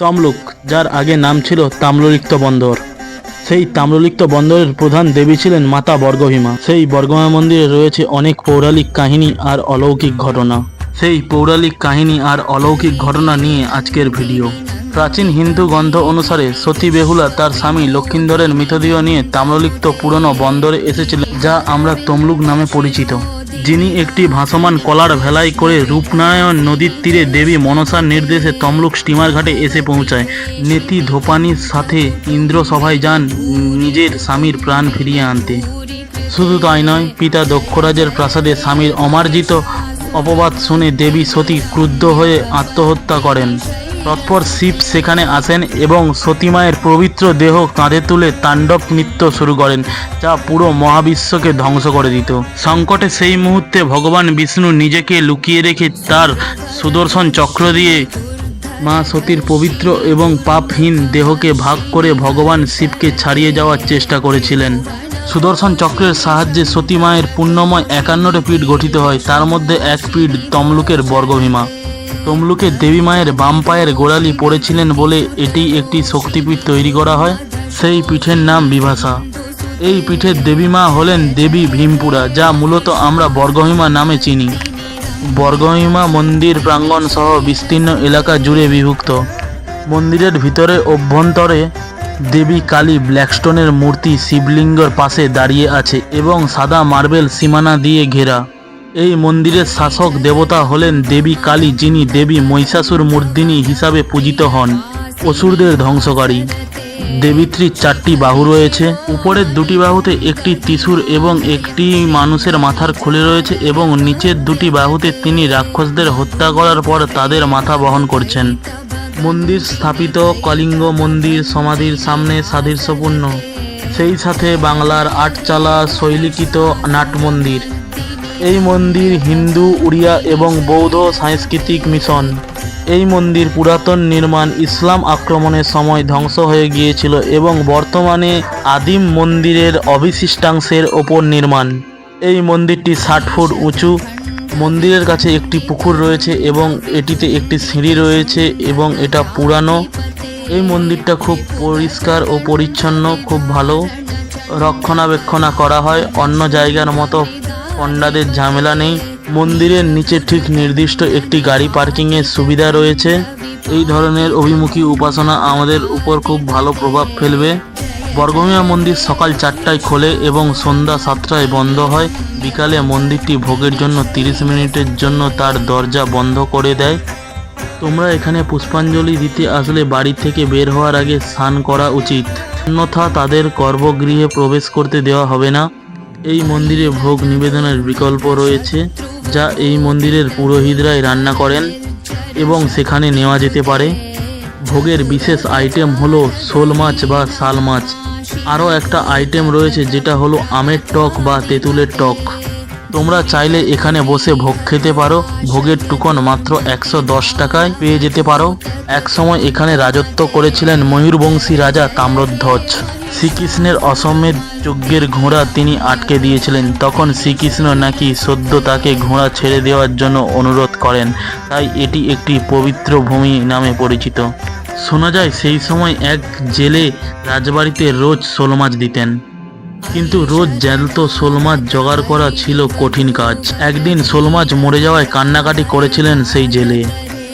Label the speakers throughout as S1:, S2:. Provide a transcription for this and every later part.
S1: তমলুক, যার আগে নাম ছিল তাম্রলিপ্ত বন্দর। সেই তাম্রলিপ্ত বন্দরের প্রধান দেবী ছিলেন মাতা বর্গভীমা। সেই বর্গমা মন্দিরে রয়েছে অনেক পৌরাণিক কাহিনী আর অলৌকিক ঘটনা। সেই পৌরাণিক কাহিনী আর অলৌকিক ঘটনা নিয়ে আজকের ভিডিও। প্রাচীন হিন্দু গ্রন্থ অনুসারে সতী বেহুলা তার স্বামী লক্ষিন্দরের মৃতদেহ নিয়ে তাম্রলিপ্ত পুরনো বন্দরে এসেছিলেন, যা আমরা তমলুক নামে পরিচিত। যিনি একটি ভাসমান কলার ভেলাই করে রূপনারায়ণ নদীর তীরে দেবী মনসার নির্দেশে তমলুক স্টিমার ঘাটে এসে পৌঁছায়। নেতি ধোপানির সাথে ইন্দ্র সভায় যান নিজের স্বামীর প্রাণ ফিরিয়ে আনতে। শুধু তাই নয়, পিতা দক্ষরাজের প্রাসাদে স্বামীর অমার্জিত অপবাদ শুনে দেবী সতী ক্রুদ্ধ হয়ে আত্মহত্যা করেন। তৎপর শিব সেখানে আসেন এবং সতীমায়ের পবিত্র দেহ কাঁধে তুলে তাণ্ডব নৃত্য শুরু করেন, যা পুরো মহাবিশ্বকে ধ্বংস করে দিত। সংকটে সেই মুহূর্তে ভগবান বিষ্ণু নিজেকে লুকিয়ে রেখে তার সুদর্শন চক্র দিয়ে মা সতীর পবিত্র এবং পাপহীন দেহকে ভাগ করে ভগবান শিবকে ছাড়িয়ে যাওয়ার চেষ্টা করেছিলেন। সুদর্শন চক্রের সাহায্যে সতী মায়ের পুণ্যময় একান্নটি পীঠ গঠিত হয়, তার মধ্যে এক পীঠ তমলুকের বর্গভীমা। তমলুকে দেবী মায়ের বাম পায়ের গোড়ালি পড়েছিলেন বলে এটি একটি শক্তিপীঠ তৈরি করা হয়। সেই পীঠের নাম বিভাসা এই পীঠের দেবী মা হলেন দেবী ভীমপুরা, যা মূলত আমরা বর্গভীমা নামে চিনি। বর্গমহিমা মন্দির প্রাঙ্গণ সহ বিস্তীর্ণ এলাকা জুড়ে বিভক্ত। মন্দিরের ভিতরে অভ্যন্তরে দেবী কালী ব্ল্যাকস্টোনের মূর্তি শিবলিঙ্গর পাশে দাঁড়িয়ে আছে এবং সাদা মার্বেল সীমানা দিয়ে ঘেরা। এই মন্দিরের শাসক দেবতা হলেন দেবী কালী, যিনি দেবী মহিষাসুর মূর্ধিনী হিসাবে পূজিত হন। অসুরদের ধ্বংসকারী। দেবীত্রীর চারটি বাহু রয়েছে। উপরের দুটি বাহুতে একটি ত্রিশূর এবং একটি মানুষের মাথার খুলে রয়েছে এবং নিচের দুটি বাহুতে তিনি রাক্ষসদের হত্যা করার পর তাদের মাথা বহন করছেন। মন্দির স্থাপিত, কলিঙ্গ মন্দির সমাধির সামনে সাদৃশ্যপূর্ণ। সেই সাথে বাংলার আটচালা শৈলীকৃত নাট মন্দির। এই মন্দির হিন্দু, উড়িয়া এবং বৌদ্ধ সাংস্কৃতিক মিশন। এই মন্দির পুরাতন নির্মাণ ইসলাম আক্রমণের সময় ধ্বংস হয়ে গিয়েছিল এবং বর্তমানে আদিম মন্দিরের অবশিষ্টাংশের ওপর নির্মাণ। এই মন্দিরটি ষাট ফুট উঁচু। মন্দিরের কাছে একটি পুকুর রয়েছে এবং এটিতে একটি সিঁড়ি রয়েছে এবং এটা পুরানো। এই মন্দিরটা খুব পরিষ্কার ও পরিচ্ছন্ন, খুব ভালো। রক্ষণাবেক্ষণা করা হয় অন্য জায়গার মতো পণ্ডাদের ঝামেলা নেই। মন্দিরের নিচে ঠিক নির্দিষ্ট একটি গাড়ি পার্কিংয়ের সুবিধা রয়েছে। এই ধরনের অভিমুখী উপাসনা আমাদের উপর খুব ভালো প্রভাব ফেলবে। বর্গমিয়া মন্দির সকাল চারটায় খোলে এবং সন্ধ্যা সাতটায় বন্ধ হয়। বিকালে মন্দিরটি ভোগের জন্য তিরিশ মিনিটের জন্য তার দরজা বন্ধ করে দেয়। তোমরা এখানে পুষ্পাঞ্জলি দিতে আসলে বাড়ি থেকে বের হওয়ার আগে স্নান করা উচিত। অন্যথা তাদের গর্ভগৃহে প্রবেশ করতে দেওয়া হবে না। এই মন্দিরে ভোগ নিবেদনের বিকল্প রয়েছে, যা এই মন্দিরের পুরোহিতরাই রান্না করেন এবং সেখানে নেওয়া যেতে পারে। ভোগের বিশেষ আইটেম হলো শোল মাছ বা শাল মাছ। আরও একটা আইটেম রয়েছে, যেটা হলো আমের টক বা তেঁতুলের টক। তোমরা চাইলে এখানে বসে ভোগ খেতে পারো। ভোগের টুকন মাত্র একশো দশ টাকায় পেয়ে যেতে পারো। একসময় এখানে রাজত্ব করেছিলেন ময়ূরবংশী রাজা তাম্রধ্বজ। শ্রীকৃষ্ণের অসমের যজ্ঞের ঘোড়া তিনি আটকে দিয়েছিলেন। তখন শ্রীকৃষ্ণ নাকি সদ্য তাকে ঘোড়া ছেড়ে দেওয়ার জন্য অনুরোধ করেন, তাই এটি একটি পবিত্র ভূমি নামে পরিচিত। শোনা যায় সেই সময় এক জেলে রাজবাড়িতে রোজ শোল মাছ দিতেন। কিন্তু রোজ জ্যান্ত শোল মাছ জোগাড় করা ছিল কঠিন কাজ। একদিন শোল মাছ মরে যাওয়ায় কান্নাকাটি করেছিলেন সেই জেলে।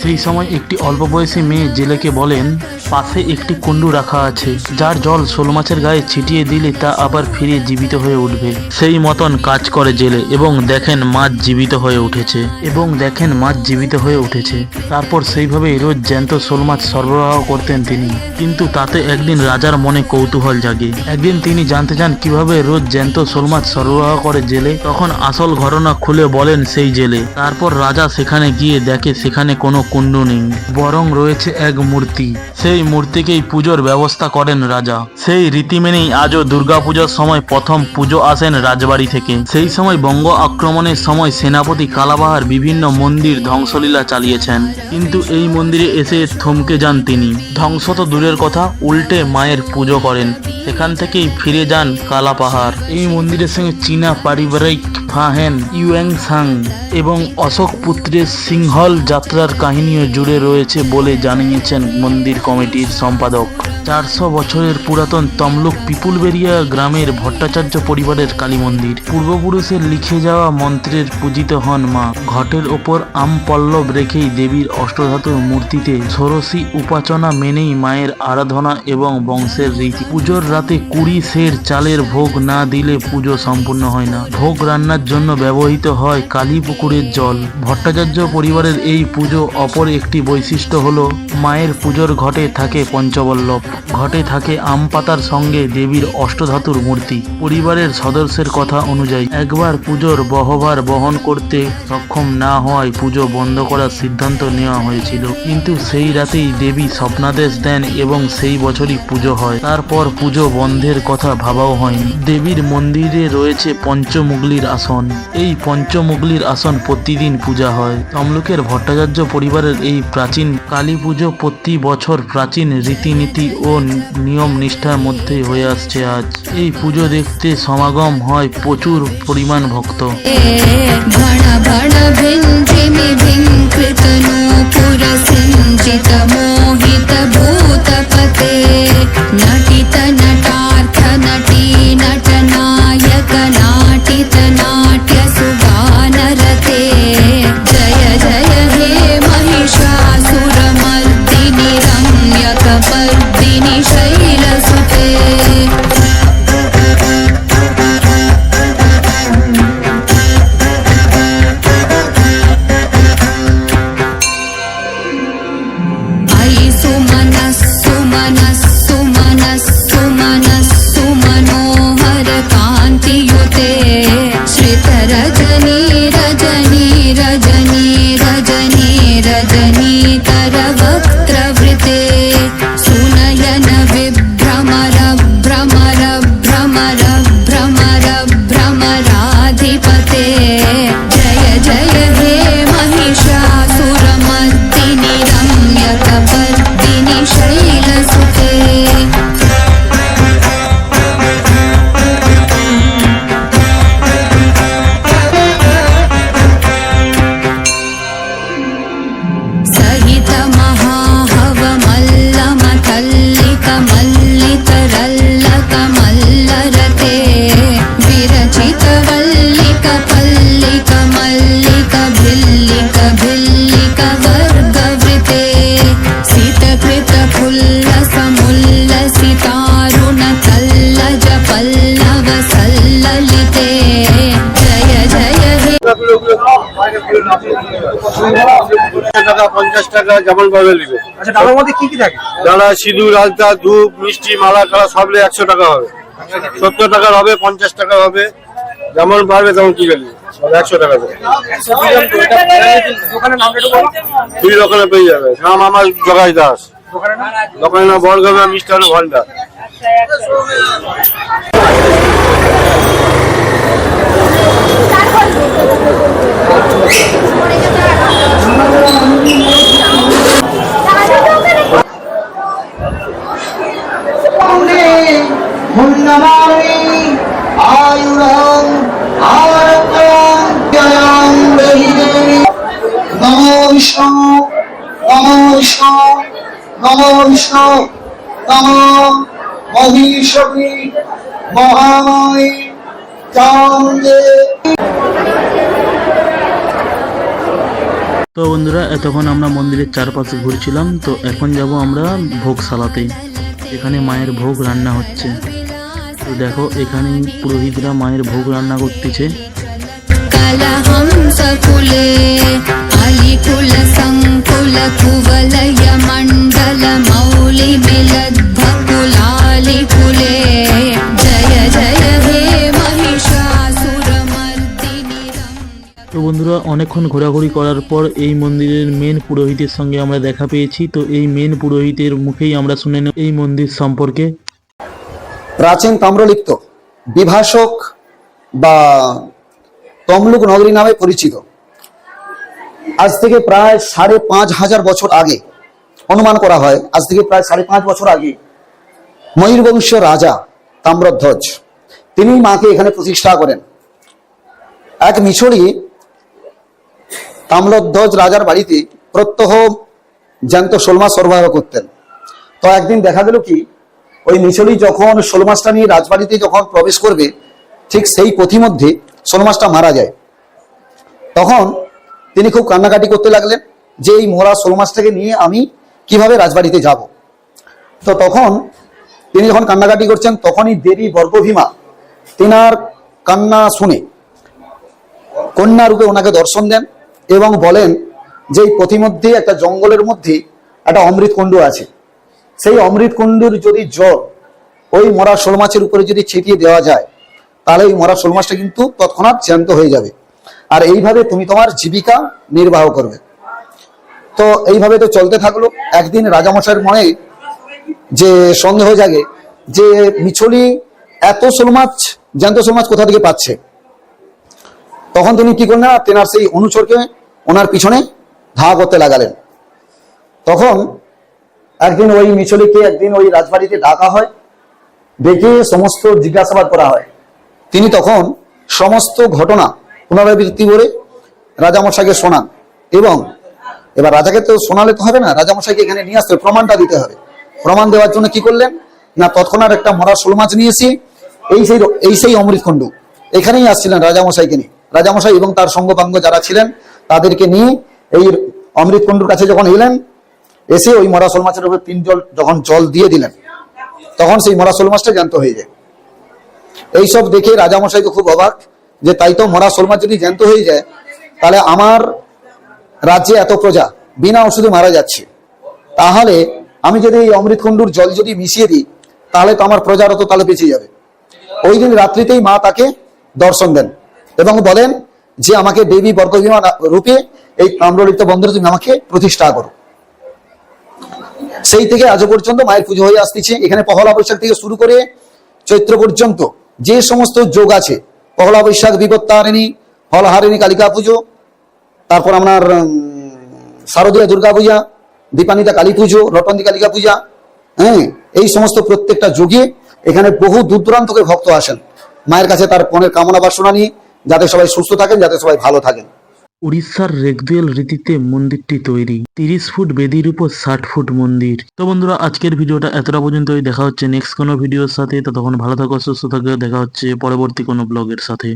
S1: সেই সময় একটি অল্প বয়সী মেয়ে জেলেকে বলেন, পাশে একটি কুণ্ডু রাখা আছে, যার জল শোল মাছের গায়ে ছিটিয়ে দিলে তা আবার ফিরে জীবিত হয়ে উঠবে। সেই মতন কাজ করে জেলে এবং দেখেন মাছ জীবিত হয়ে উঠেছে, এবং দেখেন মাছ জীবিত হয়ে উঠেছে। তারপর সেইভাবেই রোজ জ্যান্ত শোল মাছ সরবরাহ করতেন তিনি। কিন্তু তাতে একদিন রাজার মনে কৌতূহল জাগে। একদিন তিনি জানতে চান কীভাবে রোজ জ্যান্ত শোল মাছ সরবরাহ করে জেলে। তখন আসল ঘটনা খুলে বলেন সেই জেলে। তারপর রাজা সেখানে গিয়ে দেখে সেখানে কোনো কুণ্ডু নেই, বরং রয়েছে এক মূর্তি। সেই মূর্তিকেই পুজোর ব্যবস্থা করেন রাজা। সেই রীতি মেনেই আজও দুর্গাপূজার সময় প্রথম পুজো আসেন রাজবাড়ি থেকে। সেই সময় বঙ্গ আক্রমণের সময় সেনাপতি কালাবাহার বিভিন্ন মন্দির ধ্বংসলীলা চালিয়েছেন। কিন্তু এই মন্দিরে এসে থমকে যান তিনি। ধ্বংস তো দূরের কথা, উল্টে মায়ের পুজো করেন। সেখান থেকেই ফিরে যান কালা পাহাড় এই মন্দিরের সঙ্গে চীনা পারিবারিক ফাহেন ইউয়াং সাং এবং অশোক পুত্রের সিংহল যাত্রার কাহিনীও জুড়ে রয়েছে বলে জানিয়েছেন মন্দির কমিটির সম্পাদক। চারশো বছরের পুরাতন তমলুক পিপুলবেরিয়া গ্রামের ভট্টাচার্য পরিবারের কালী মন্দির। পূর্বপুরুষের লিখে যাওয়া মন্ত্রের পূজিত হন মা। ঘটের ওপর আম পল্লব রেখেই দেবীর অষ্টধাতুর মূর্তিতে ষোড়শী উপাচনা মেনেই মায়ের আরাধনা এবং বংশের রীতি। পুজোর রাতে কুড়ি সের চালের ভোগ না দিলে পুজো সম্পূর্ণ হয় না। ভোগ রান্নার জন্য ব্যবহৃত হয় কালী পুকুরের জল। ভট্টাচার্য পরিবারের এই পুজো অপর একটি বৈশিষ্ট্য হলো, মায়ের পুজোর ঘটে থাকে পঞ্চবল্লভ। ঘটে থাকে আম পাতার সঙ্গে দেবীর অষ্টধাতুর মূর্তি। পরিবারের সদস্যের কথা অনুযায়ী, একবার পুজোর বহভার বহন করতে সক্ষম না হওয়ায় পুজো বন্ধ করার সিদ্ধান্ত নেওয়া হয়েছিল। কিন্তু সেই রাতেই দেবী স্বপ্নাদেশ দেন এবং সেই বছরই পুজো হয়। তারপর পুজো বন্ধের কথা ভাবাও হয়নি। দেবীর মন্দিরে রয়েছে পঞ্চমুগলির আসন। এই পঞ্চমুগলির আসন প্রতিদিন পূজা হয় তমলুকের ভট্টাচার্য পরিবারের এই প্রাচীন কালী পুজো প্রতি বছর প্রাচীন রীতিনীতি ও নিয়ম নিষ্ঠার মধ্যে হয়ে আসছে আজ এই পুজো দেখতে সমাগম হয় প্রচুর পরিমাণ ভক্ত
S2: भण भण भिञ्जिमि भिङ्कृत नूपुर सिञ्चित मोहित भूतपते नटित नटार्थ नटी
S3: টাকা পঞ্চাশ টাকা যেমন ভাবে নেবে।
S4: আচ্ছা ডালার মধ্যে কি কি থাকে?
S3: ডালা সিঁদুর আলতা ধূপ মিষ্টি মালা খালা সবলে একশো টাকা হবে। সত্তর টাকার হবে পঞ্চাশ টাকা হবে। যেমন পারবে তেমন কি গেলি একশো টাকা দুই রকমের পেয়ে যাবে। নাম আমার জগাই দাস।
S4: দোকানের নাম?
S3: বরগামা মিষ্টান্ন ভান্ডার
S5: মুন্নমামি আয়ুরং আরোগ্যং জয়ং দেহি নমো বিষ্ণু নমো মহিষী মহাময়ী চান্দে
S1: তো বন্ধুরা, এতক্ষণ আমরা মন্দিরের চারপাশে ঘুরছিলাম, তো এখন যাব আমরা ভোগ সালাতে এখানে মায়ের ভোগ রান্না হচ্ছে। তো দেখো, এখানে পুরোহিতরা মায়ের ভোগ রান্না করতেছে।
S2: জয় জয়
S1: হে বন্ধুরা, অনেকক্ষণ ঘোরাঘুরি করার পর এই মন্দিরের মেন পুরোহিতের সঙ্গে আমরা দেখা পেয়েছি। তো এই মেন পুরোহিতের মুখেই আমরা শুনে নেব এই মন্দির সম্পর্কে।
S6: প্রাচীন তাম্রলিপ্ত বিভাষক বা তমলুক নগরী নামে পরিচিত। আজ থেকে প্রায় সাড়ে পাঁচ হাজার বছর আগে অনুমান করা হয়, আজ থেকে প্রায় সাড়ে পাঁচ বছর আগে ময়ূরবংশ রাজা তাম্রধ্বজ, তিনি মাকে এখানে প্রতিষ্ঠা করেন। এক মিছরি তাম্রধ্বজ রাজার বাড়িতে প্রত্যহ জ্যান্ত শোল মাছ সরবরাহ করতেন। তো একদিন দেখা গেল কি, ওই মিছলি যখন শোল মাছটা নিয়ে রাজবাড়িতে যখন প্রবেশ করবে, ঠিক সেই পথিমধ্যে শোল মাছটা মারা যায়। তখন তিনি খুব কান্নাকাটি করতে লাগলেন যে এই মোরা শোল মাছটাকে নিয়ে আমি কীভাবে রাজবাড়িতে যাব। তো তখন তিনি যখন কান্নাকাটি করছেন, তখনই দেবী বর্গভীমা তিনার কান্না শুনে কন্যা রূপে ওনাকে দর্শন দেন। এবং বলেন যে পথিমধ্যে একটা জঙ্গলের মধ্যে একটা অমৃত কুণ্ড আছে। সেই অমৃত কুণ্ডুর যদি জল ওই মরা শোল মাছের উপরে যদি ছিটিয়ে দেওয়া যায়, তাহলে ওই মরা শোল মাছটা কিন্তু তৎক্ষণাৎ জ্যান্ত হয়ে যাবে। আর এইভাবে তুমি তোমার জীবিকা নির্বাহ করবে। তো এইভাবে তো চলতে থাকল। একদিন রাজামশাইয়ের মনে যে সন্দেহ জাগে যে মিছলি এত শোল মাছ, জ্যান্ত শোল মাছ কোথা থেকে পাচ্ছে? তখন তিনি কি করলেন না, তেনার সেই অনুচরকে ওনার পিছনে ধা করতে লাগালেন। তখন একদিন ওই মিছলিকে, একদিন ওই রাজবাড়িতে ডাকা হয়, ডেকে সমস্ত জিজ্ঞাসাবাদ করা হয়। তিনি তখন সমস্ত ঘটনা পুনরাবৃত্তি করে রাজামশাইকে শোনান এবং এবার রাজাকে তো শোনালে তো হবে না, রাজামশাইকে এখানে নিয়ে আসতে প্রমাণটা দিতে হবে। প্রমাণ দেওয়ার জন্য কি করলেন? না, তৎক্ষণাৎ একটা মরা শোল মাছ নিয়েছি এই সেই এই সেই অমৃতখণ্ড, এখানেই আসছিলেন রাজামশাইকে নিয়ে। রাজামশাই এবং তার সঙ্গপাঙ্গ যারা ছিলেন, তাদেরকে নিয়ে এই অমৃতকুণ্ডুর কাছে যখন এলেন, এসে ওই মরা শোল মাছের উপর তিন জল যখন জল দিয়ে দিলেন, তখন সেই মরা শোল মাছটা জ্যান্ত হয়ে যায়। এইসব দেখে রাজামশাই তো খুব অবাক যে তাই তো মরা শোল মাছ যদি জ্যান্ত হয়ে যায়, তাহলে আমার রাজ্যে এত প্রজা, বিনা ওষুধে মারা যাচ্ছে। তাহলে আমি যদি এই অমৃতকুণ্ডুর জল যদি মিশিয়ে দিই, তাহলে তো আমার প্রজারও তো তাহলে বেঁচে যাবে। ওই দিন রাত্রিতেই মা তাকে দর্শন দেন। এবং বলেন যে আমাকে দেবী বর্গভীমা রূপে এই তাম্রলিপ্ত বন্ধনে তুমি আমাকে প্রতিষ্ঠা করো। সেই থেকে আজও পর্যন্ত মায়ের পুজো হয়ে আসতেছে। এখানে পহলা বৈশাখ থেকে শুরু করে চৈত্র পর্যন্ত যে সমস্ত যোগ আছে, পহলা বৈশাখ বিপত্তারিণী ফলহারিণী কালিকা পুজো, তারপর আপনার শারদীয় দুর্গা পূজা দীপানিতা কালী পুজো রটন্দি কালিকা পূজা হ্যাঁ এই সমস্ত প্রত্যেকটা যুগে এখানে বহু দূর দূরান্ত ভক্ত আসেন। মায়ের কাছে তার পনেরো কামনা বাসনা নিয়ে যাতে সবাই সুস্থ থাকেন, যাতে সবাই ভালো থাকেন।
S1: উড়িষ্যার রেগদুয়েল রীতিতে মন্দিরটি তৈরি। তিরিশ ফুট বেদির উপর ষাট ফুট মন্দির। তো বন্ধুরা, আজকের ভিডিওটা এতটা পর্যন্তই। দেখা হচ্ছে নেক্সট কোনো ভিডিওর সাথে। তখন ভালো থাকো, সুস্থ থাকো। দেখা হচ্ছে পরবর্তী কোনো ব্লগের সাথে।